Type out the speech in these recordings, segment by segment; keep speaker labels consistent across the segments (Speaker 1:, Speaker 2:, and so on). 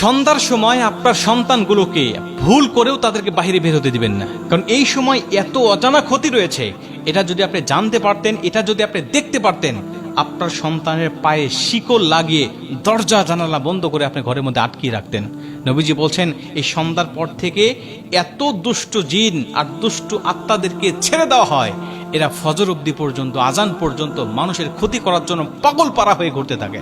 Speaker 1: সন্ধ্যার সময় আপনার সন্তানগুলোকে ভুল করেও তাদেরকে বাইরে বের হতে দিবেন না। কারণ এই সময় এত অজানা ক্ষতি রয়েছে, এটা যদি আপনি জানতে পারতেন, এটা যদি আপনি দেখতে পারতেন, আপনার সন্তানের পায়ে শিকল লাগিয়ে দরজা জানালা বন্ধ করে আপনি ঘরের মধ্যে আটকিয়ে রাখতেন। নবীজি বলছেন, এই সন্ধ্যার পর থেকে এত দুষ্ট জিন আর দুষ্ট আত্মাদেরকে ছেড়ে দেওয়া হয়, এরা ফজর অব্দি পর্যন্ত, আজান পর্যন্ত মানুষের ক্ষতি করার জন্য পাগল পাড়া হয়ে ঘুরতে থাকে।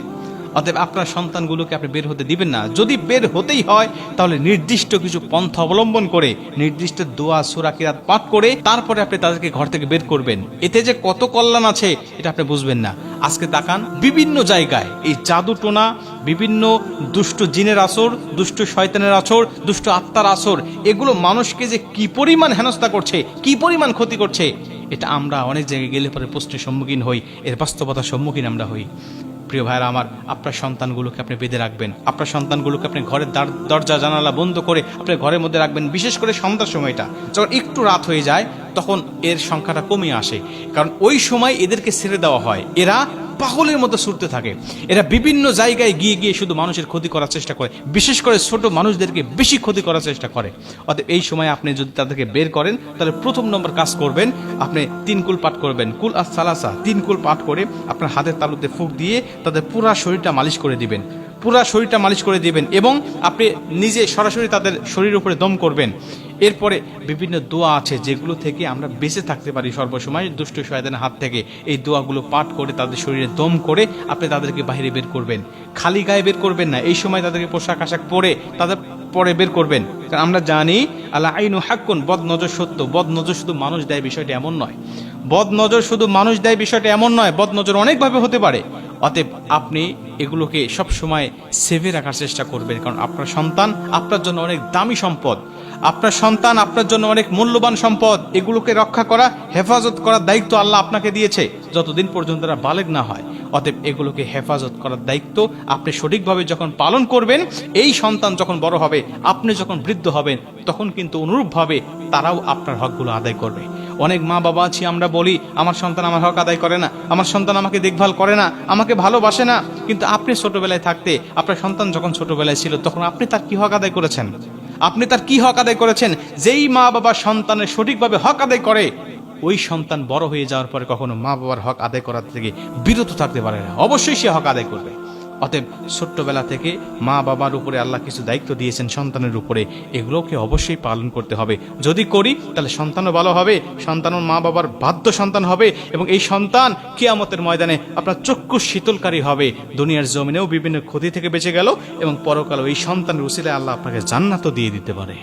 Speaker 1: অতএব আপনার সন্তানগুলোকে আপনি বের হতে দিবেন না। যদি বের হতেই হয়, তাহলে নির্দিষ্ট কিছু পন্থা অবলম্বন করে, নির্দিষ্ট দোয়া, সুরা, কিরাত পাঠ করে, তারপরে আপনি তাদেরকে ঘর থেকে বের করবেন। এতে যে কত কল্যাণ আছে, এটা আপনি বুঝবেন না। আজকে তাকান, বিভিন্ন জায়গায় এই জাদু টোনা, বিভিন্ন দুষ্ট জিনের আসর, দুষ্ট শয়তানের আসর, দুষ্ট আত্মার আসর, এগুলো মানুষকে যে কি পরিমাণ হেনস্থা করছে, কি পরিমাণ ক্ষতি করছে, এটা আমরা অনেক জায়গায় গেলে পরে প্রশ্নের সম্মুখীন হই, এর বাস্তবতার সম্মুখীন আমরা হই। প্রিয় ভাইরা আমার, আপনার সন্তানগুলোকে আপনি বেঁধে রাখবেন। আপনার সন্তানগুলোকে আপনি ঘরের দরজা, জানালা বন্ধ করে আপনি ঘরের মধ্যে রাখবেন, বিশেষ করে সন্ধ্যার সময়টা। যখন একটু রাত হয়ে যায়, তখন এর সংখ্যাটা কমে আসে। কারণ ওই সময় এদেরকে ছেড়ে দেওয়া হয়। এরা পাগলের মতো ছুটতে থাকে। এরা বিভিন্ন জায়গায় গিয়ে গিয়ে শুধু মানুষের ক্ষতি করার চেষ্টা করে। বিশেষ করে ছোট মানুষদেরকে বেশি ক্ষতি করার চেষ্টা করে। অতএব এই সময় আপনি যদি তাদেরকে বের করেন, তাহলে প্রথম নম্বর কাজ করবেন, আপনি তিন কুল পাঠ করবেন। কুল আর সালাসা তিন কুল পাঠ করে আপনার হাতের তালুতে ফুক দিয়ে তাদের পুরা শরীরটা মালিশ করে দিবেন। পুরা শরীরটা মালিশ করে দিবেন এবং আপনি নিজে সরাসরি তাদের শরীর উপরে দম করবেন। এরপরে বিভিন্ন দোয়া আছে যেগুলো থেকে আমরা বেঁচে থাকতে পারি সর্বসময় দুষ্ট শয়তানের হাত থেকে। এই দোয়াগুলো পাঠ করে তাদের শরীরে দম করে আপনি তাদেরকে বাইরে বের করবেন। খালি গায়ে বের করবেন না, এই সময় তাদেরকে পোশাক আশাক পরে তাদের পরে বের করবেন। কারণ আমরা জানি, আল্লাহ আইনু হাক্কুন বদ নজর সত্য। বদ নজর শুধু মানুষ দেয় বিষয়টা এমন নয়। বদ নজর শুধু মানুষ দেয় বিষয়টা এমন নয় বদ নজর অনেকভাবে হতে পারে। অতএব আপনি এগুলোকে সব সময় সেভে রাখার চেষ্টা করবেন, কারণ আপনার সন্তান আপনার জন্য অনেক দামি সম্পদ। আপনার সন্তান আপনার জন্য অনেক মূল্যবান সম্পদ। এগুলোকে রক্ষা করা, হেফাজত করার দায়িত্ব আল্লাহ আপনাকে দিয়েছে। যতদিন পর্যন্ত তারা বালেগ না হয়, অতএব এগুলোকে হেফাজত করার দায়িত্ব আপনি সঠিকভাবে যখন পালন করবেন, এই সন্তান যখন বড় হবে, আপনি যখন বৃদ্ধ হবেন, তখন কিন্তু অনুরূপভাবে তারাও আপনার হকগুলো আদায় করবে। অনেক মা বাবা আছি, আমরা বলি, আমার সন্তান আমার হক আদায় করে না। আমার সন্তান আমাকে দেখভাল করে না, আমাকে ভালোবাসে না। কিন্তু আপনি ছোটবেলায় থাকতে, আপনার সন্তান যখন ছোটবেলায় ছিল, তখন আপনি তার কি হক আদায় করেছেন? আপনি তার কি হক আদায় করেছেন? যেই মা বাবা সন্তানের সঠিকভাবে হক আদায় করে, ওই সন্তান বড় হয়ে যাওয়ার পরে কখনো মা বাবার হক আদায় করার থেকে বিরত থাকতে পারে না। অবশ্যই সে হক আদায় করবে। অতএব ছোট্টবেলা থেকে মা বাবার উপরে আল্লাহ কিছু দায়িত্ব দিয়েছেন সন্তানের উপরে। এগুলোকে অবশ্যই পালন করতে হবে। যদি করি, তাহলে সন্তানও ভালো হবে, সন্তানও মা বাবার বাধ্য সন্তান হবে এবং এই সন্তান কিয়ামতের ময়দানে আপনার চক্ষু শীতলকারী হবে। দুনিয়ার জমিনেও বিভিন্ন ক্ষতি থেকে বেঁচে গেল এবং পরকালও এই সন্তানের উচিলে আল্লাহ আপনাকে জান্নাতও দিয়ে দিতে পারে।